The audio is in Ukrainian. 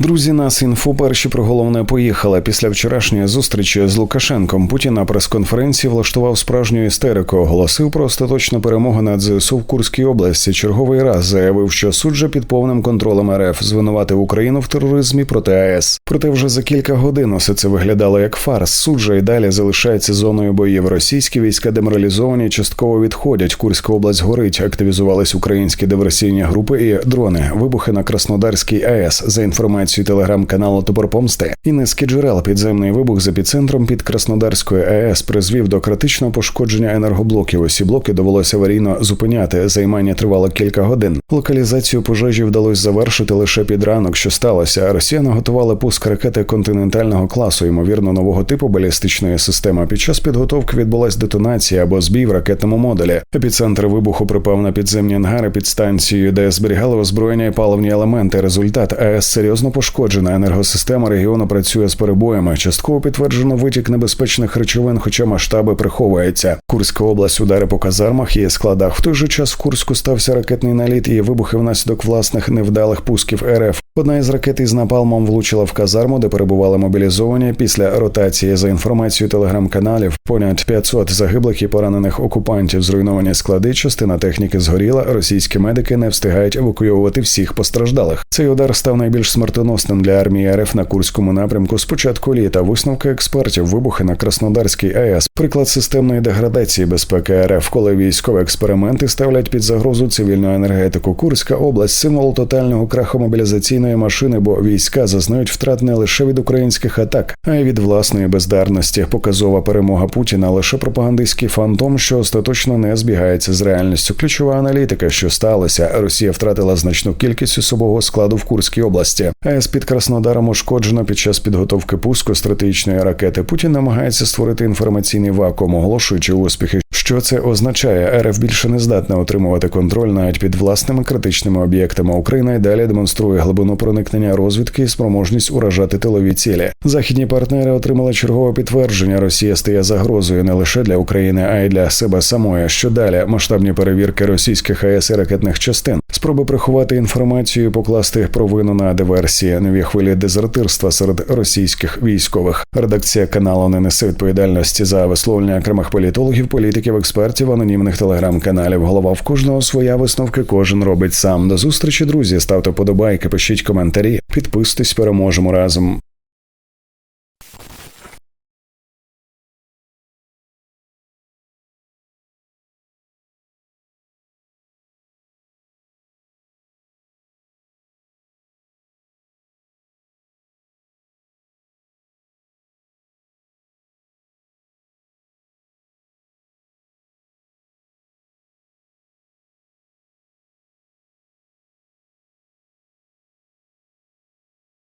Друзі, нас інфо перші про головне поїхали. Після вчорашньої зустрічі з Лукашенком Путін на прес-конференції влаштував справжню істерику. Оголосив про остаточну перемогу над ЗСУ в Курській області. Черговий раз заявив, що суд же під повним контролем РФ звинуватив Україну в тероризмі проти АЕС. Проте вже за кілька годин усе це виглядало як фарс. Суд же й далі залишається зоною боїв. Російські війська деморалізовані, частково відходять. Курська область горить. Активізувались українські диверсійні групи і дрони. Вибухи на Краснодарській АЕС за інформацією телеграм-каналу Топор Помсти і низки джерел підземний вибух з епіцентром під Краснодарською АЕС призвів до критичного пошкодження енергоблоків. Усі блоки довелося аварійно зупиняти. Займання тривало кілька годин. Локалізацію пожежі вдалося завершити лише під ранок, що сталося. Росіяни готували пуск ракети континентального класу, ймовірно, нового типу балістичної системи. Під час підготовки відбулася детонація або збій в ракетному модулі. Епіцентр вибуху припав на підземні ангари під станцією, де зберігали озброєння і паливні елементи. Результат АЕС серйозно пошкоджена. Енергосистема регіону працює з перебоями. Частково підтверджено витік небезпечних речовин, хоча масштаби приховуються. Курська область удари по казармах і складах. В той же час в Курську стався ракетний наліт і вибухи внаслідок власних невдалих пусків РФ. Одна із ракет із напалмом влучила в казарму, де перебували мобілізовані після ротації. За інформацією телеграм-каналів, понад 500 загиблих і поранених окупантів зруйновані склади. Частина техніки згоріла. Російські медики не встигають евакуювати всіх постраждалих. Цей удар став найбільш смертоносним для армії РФ на Курському напрямку. з початку літа висновки експертів, вибухи на Краснодарській АЕС, приклад системної деградації безпеки РФ, коли військові експерименти ставлять під загрозу цивільну енергетику. Курська область символ тотального краху мобілізаційної машини, бо війська зазнають втрат не лише від українських атак, а й від власної бездарності. Показова перемога Путіна лише пропагандистський фантом, що остаточно не збігається з реальністю. Ключова аналітика, що сталося, Росія втратила значну кількість особового складу в Курській області. АЕС під Краснодаром ушкоджено під час підготовки пуску стратегічної ракети. Путін намагається створити інформаційний вакуум, оголошуючи успіхи. Що це означає? РФ більше не здатна отримувати контроль навіть під власними критичними об'єктами. Україна й далі демонструє глибину проникнення розвідки і спроможність уражати тилові цілі. Західні партнери отримали чергове підтвердження. Росія стає загрозою не лише для України, а й для себе самої. Що далі масштабні перевірки російських АЕС і ракетних частин, спроби приховати інформацію, покласти провину на диверсії, нові хвилі дезертирства серед російських військових. Редакція каналу не несе відповідальності за висловлення окремих політологів, політиків, експертів, анонімних телеграм-каналів. Голова в кожного своя висновки. Кожен робить сам. До зустрічі, друзі. Ставте подобайки, пишіть коментарі, підписуйтесь, переможемо разом.